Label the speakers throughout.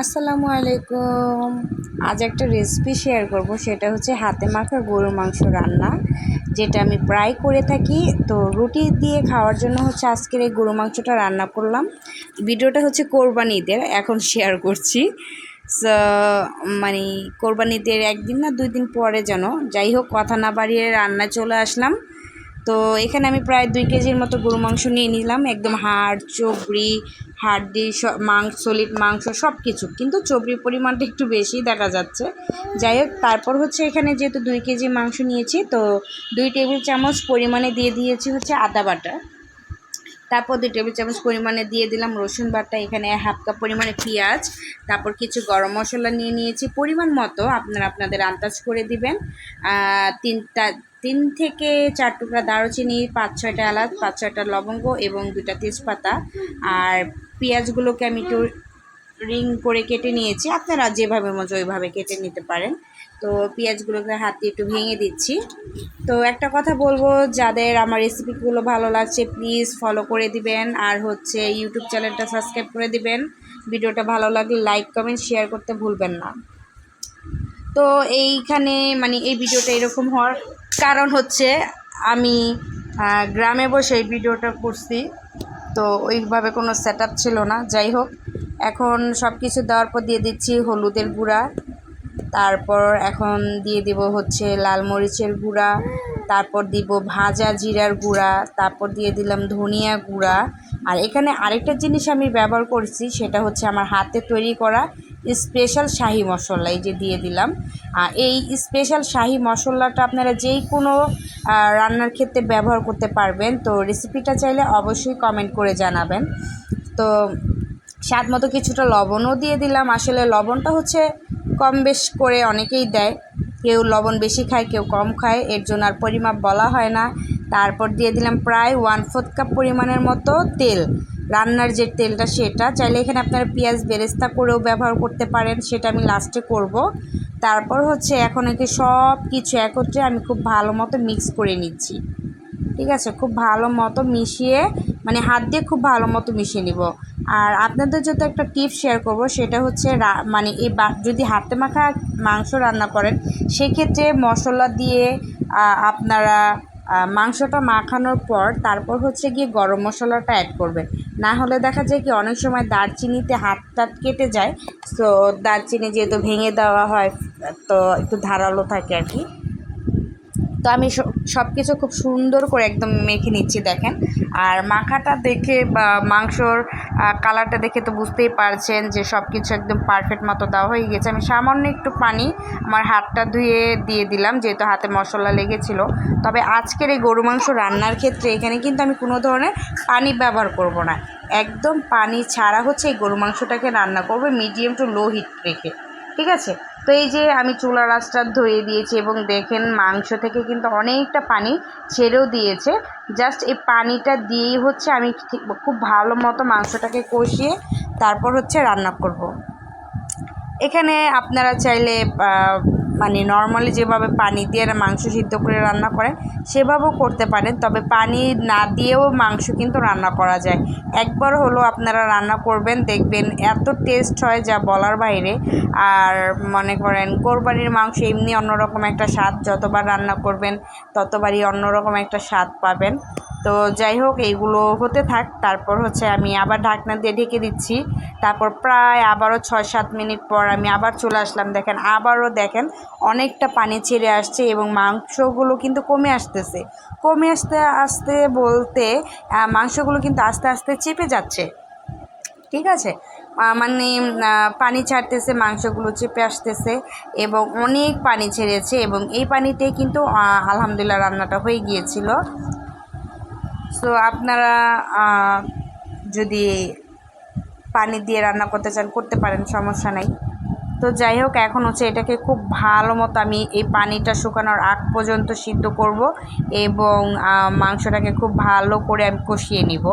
Speaker 1: আসসালামু আলাইকুম। আজ একটা রেসিপি শেয়ার করব, সেটা হচ্ছে হাতে মাখা গরুর মাংস রান্না, যেটা আমি প্রায় করে থাকি। তো রুটি দিয়ে খাওয়ার জন্য হচ্ছে আজকের এই গরু মাংসটা রান্না করলাম। ভিডিওটা হচ্ছে কোরবানিদের, এখন শেয়ার করছি। মানে কোরবানিদের একদিন না দুই দিন পরে যেন, যাই হোক, কথা না বাড়িয়ে রান্না চলে আসলাম। তো এখানে আমি প্রায় দুই কেজির মতো গরু মাংস নিয়ে নিলাম। একদম হাড় চবড়ি হাড্ডি, সব মাংস, সলিড মাংস সব কিছু কিন্তু চবড়ির পরিমাণটা একটু বেশি দেখা যাচ্ছে। যাই হোক, তারপর হচ্ছে এখানে যেহেতু দুই কেজি মাংস নিয়েছি, তো দুই টেবিল চামচ পরিমাণে দিয়ে দিয়েছি হচ্ছে আদা বাটা। তারপর দুই টেবিল চামচ পরিমাণে দিয়ে দিলাম রসুন বাটা, এখানে হাফ কাপ পরিমাণে পেঁয়াজ। তারপর কিছু গরম মশলা নিয়ে নিয়েছি। পরিমাণ মতো আপনারা আপনাদের আন্দাজ করে দিবেন। তিনটা, তিন থেকে চার টুকরা দারুচিনি, পাঁচ ছয়টা এলাচ, পাঁচ ছয়টা লবঙ্গ এবং দুটা তেজপাতা। আর পেঁয়াজগুলোকে আমি একটু রিং করে কেটে নিয়েছি। আপনারা যেভাবে মতো ওইভাবে কেটে নিতে পারেন। তো পেঁয়াজগুলোকে হাত দিয়ে একটু ভেঙে দিচ্ছি। তো একটা কথা বলব, যাদের আমার রেসিপিগুলো ভালো লাগছে প্লিজ ফলো করে দিবেন। আর হচ্ছে ইউটিউব চ্যানেলটা সাবস্ক্রাইব করে দিবেন। ভিডিওটা ভালো লাগলে লাইক কমেন্ট শেয়ার করতে ভুলবেন না। তো এইখানে মানে এই ভিডিওটা এরকম হওয়ার কারণ হচ্ছে আমি গ্রামে বসে এই ভিডিওটা করছি। তো ওইভাবে কোনো সেট ছিল না। যাই হোক, এখন সব কিছু দেওয়ার পর দিয়ে দিচ্ছি হলুদের গুঁড়া। তারপর এখন দিয়ে দিব হচ্ছে লাল মরিচের গুঁড়া, তারপর দিব ভাজা জিরার গুঁড়া, তারপর দিয়ে দিলাম ধনিয়া গুঁড়া। আর এখানে আরেকটা জিনিস আমি ব্যবহার করছি, সেটা হচ্ছে আমার হাতে তৈরি করা স্পেশাল শাহি মশলা, এই যে দিয়ে দিলাম। আর এই স্পেশাল শাহি মশলাটা আপনারা যেই কোনো রান্নার ক্ষেত্রে ব্যবহার করতে পারবেন। তো রেসিপিটা চাইলে অবশ্যই কমেন্ট করে জানাবেন। তো স্বাদ মতো কিছুটা লবণও দিয়ে দিলাম। আসলে লবণটা হচ্ছে কম বেশ করে অনেকেই দেয়। কেউ লবণ বেশি খায়, কেউ কম খায়। এর জন্য আর পরিমাপ বলা হয় না। তারপর দিয়ে দিলাম প্রায় ওয়ান ফোর্থ কাপ পরিমাণের মতো তেল। রান্নার যে তেলটা সেটা, চাইলে এখানে আপনারা পেঁয়াজ বেরেস্তা করেও ব্যবহার করতে পারেন, সেটা আমি লাস্টে করব। তারপর হচ্ছে এখন একে সব কিছু একত্রে আমি খুব ভালো মতো মিক্স করে নিচ্ছি। ঠিক আছে? খুব ভালো মতো মিশিয়ে মানে হাত দিয়ে খুব ভালো মতো মিশিয়ে নিব। আর আপনাদের যত একটা টিপস শেয়ার করব, সেটা হচ্ছে মানে এই যদি হাতে মাখা মাংস রান্না করেন, সেক্ষেত্রে মশলা দিয়ে আপনারা মাংসটা মাখানোর পর তারপর হচ্ছে গিয়ে গরম মশলাটা অ্যাড করবেন। না হলে দেখা যায় কি অনেক সময় দারচিনিতে হাত টাত কেটে যায়, তো দারচিনি যেহেতু ভেঙে দেওয়া হয়, তো একটু ধারালো থাকে আর কি। তো আমি সব কিছু খুব সুন্দর করে একদম মেখে নিচ্ছি, দেখেন। আর মাখাটা দেখে বা মাংসর কালারটা দেখে তো বুঝতেই পারছেন যে সব কিছু একদম পারফেক্ট মতো দেওয়া হয়ে গেছে। আমি সামান্য একটু পানি আমার হাতটা ধুয়ে দিয়ে দিলাম, যেহেতু হাতে মশলা লেগেছিল। তবে আজকের এই গরু মাংস রান্নার ক্ষেত্রে এখানে কিন্তু আমি কোনো ধরনের পানি ব্যবহার করব না। একদম পানি ছাড়া হচ্ছে এই গরু মাংসটাকে রান্না করব মিডিয়াম টু লো হিট রেখে। ঠিক আছে? তো এই যে আমি চুলা রাসটা ধুয়ে দিয়েছি এবং দেখেন মাংস থেকে কিন্তু অনেকটা পানি ছেড়েও দিয়েছে জাস্ট এই পানিটা দিয়েই হচ্ছে আমি খুব ভালো মতো মাংসটাকে কষিয়ে তারপর হচ্ছে রান্না করব। এখানে আপনারা চাইলে মানে নর্মালি যেভাবে পানি দিয়ে মাংস সিদ্ধ করে রান্না করেন সেভাবেও করতে পারেন। তবে পানি না দিয়েও মাংস কিন্তু রান্না করা যায়। একবার হলো আপনারা রান্না করবেন, দেখবেন এত টেস্ট হয় যা বলার বাইরে। আর মনে করেন কোরবানির মাংস এমনি অন্যরকম একটা স্বাদ, যতবার রান্না করবেন ততবারই অন্যরকম একটা স্বাদ পাবেন। তো যাই হোক, এইগুলো হতে থাক। তারপর হচ্ছে আমি আবার ঢাকনা দিয়ে ঢেকে দিচ্ছি। তারপর প্রায় আবারও ছয় সাত মিনিট পর আমি আবার চলে আসলাম। দেখেন, আবারও দেখেন অনেকটা পানি ছেড়ে আসছে এবং মাংসগুলো কিন্তু কমে আসতেছে। কমে আসতে আসতে বলতে মাংসগুলো কিন্তু আস্তে আস্তে চেপে যাচ্ছে। ঠিক আছে? মানে পানি ছাড়তেছে, মাংসগুলো চেপে আসতেছে এবং অনেক পানি ছেড়েছে এবং এই পানিতে কিন্তু আলহামদুলিল্লাহ রান্নাটা হয়ে গিয়েছিল। সো আপনারা যদি পানি দিয়ে রান্না করতে চান, করতে পারেন, সমস্যা নাই। তো যাই হোক, এখন হচ্ছে এটাকে খুব ভালো মতো আমি এই পানিটা শুকানোর আগ পর্যন্ত সিদ্ধ করব এবং মাংসটাকে খুব ভালো করে আমি কষিয়ে নিব।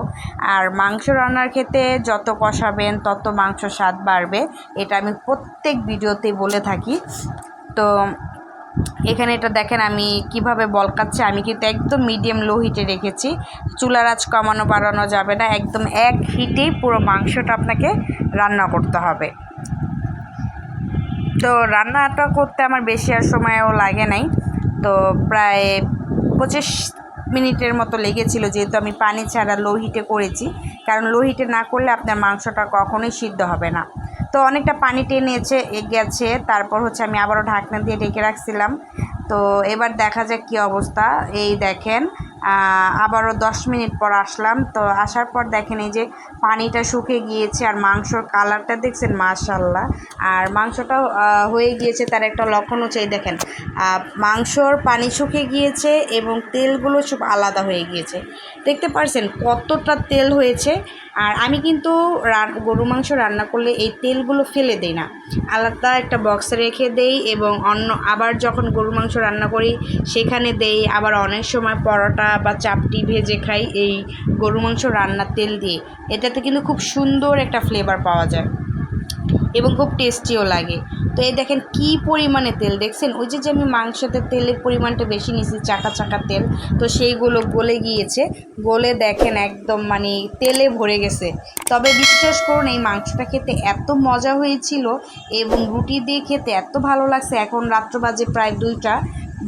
Speaker 1: আর মাংস রান্নার ক্ষেত্রে যত কষাবেন, তত মাংস স্বাদ বাড়বে। এটা আমি প্রত্যেক ভিডিওতেই বলে থাকি। তো এখানে এটা দেখেন আমি কীভাবে বলকাচ্ছে আমি কিন্তু একদম মিডিয়াম লো হিটে রেখেছি। চুলার আঁচ কমানো বাড়ানো যাবে না। একদম এক হিটেই পুরো মাংসটা আপনাকে রান্না করতে হবে। তো রান্নাটা করতে আমার বেশি আর সময়ও লাগে নাই। তো প্রায় পঁচিশ মিনিটের মতো লেগেছিল যেহেতু আমি পানি ছাড়া লো হিটে করেছি। কারণ লো হিটে না করলে আপনার মাংসটা কখনোই সিদ্ধ হবে না। তো অনেকটা পানি টেনেছে, গেছে। তারপর হচ্ছে আমি আবারও ঢাকনা দিয়ে ঢেকে রাখছিলাম। তো এবার দেখা যাক কী অবস্থা। এই দেখেন আবারও দশ মিনিট পর আসলাম। তো আসার পর দেখেন এই যে পানিটা শুকিয়ে গিয়েছে আর মাংসর কালারটা দেখছেন মাশাল্লাহ আর মাংসটাও হয়ে গিয়েছে তার একটা লক্ষণ হচ্ছে এই দেখেন মাংসর পানি শুকিয়ে গিয়েছে এবং তেলগুলো সব আলাদা হয়ে গিয়েছে। দেখতে পারছেন কতটা তেল হয়েছে। আর আমি কিন্তু গরু মাংস রান্না করলে এই তেলগুলো ফেলে দিই না। আলাদা একটা বক্সে রেখে দেই এবং অন্য, আবার যখন গরু মাংস রান্না করি, সেখানে দেই। আবার অনেক সময় পরোটা বা চাপটি ভেজে খাই এই গরু মাংস রান্নার তেল দিয়ে। এটাতে কিন্তু খুব সুন্দর একটা ফ্লেভার পাওয়া যায় এবং খুব টেস্টিও লাগে। তো এই দেখেন কি পরিমাণে তেল, দেখছেন? ওই যে যে আমি মাংসতে তেলের পরিমাণটা বেশি নিয়েছি, চাকা চাকা তেল, তো সেইগুলো গলে গিয়েছে। গলে দেখেন একদম মানে তেলে ভরে গেছে। তবে বিশ্বাস করুন, এই মাংসটা খেতে এত মজা হয়েছিল এবং রুটি দিয়ে খেতে এত ভালো লাগছে। এখন রাত্র বাজে প্রায় দুইটা।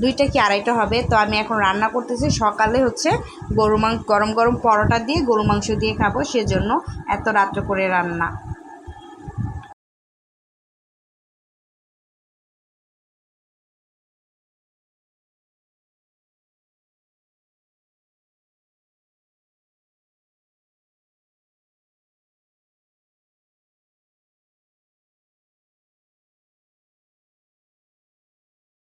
Speaker 1: দুইটা কি আড়াইটা হবে? তো আমি এখন রান্না করতেছি। সকালে হচ্ছে গরু মাংস গরম গরম পরোটা দিয়ে গরু মাংস দিয়ে খাব, সেজন্য এত রাত্র করে রান্না।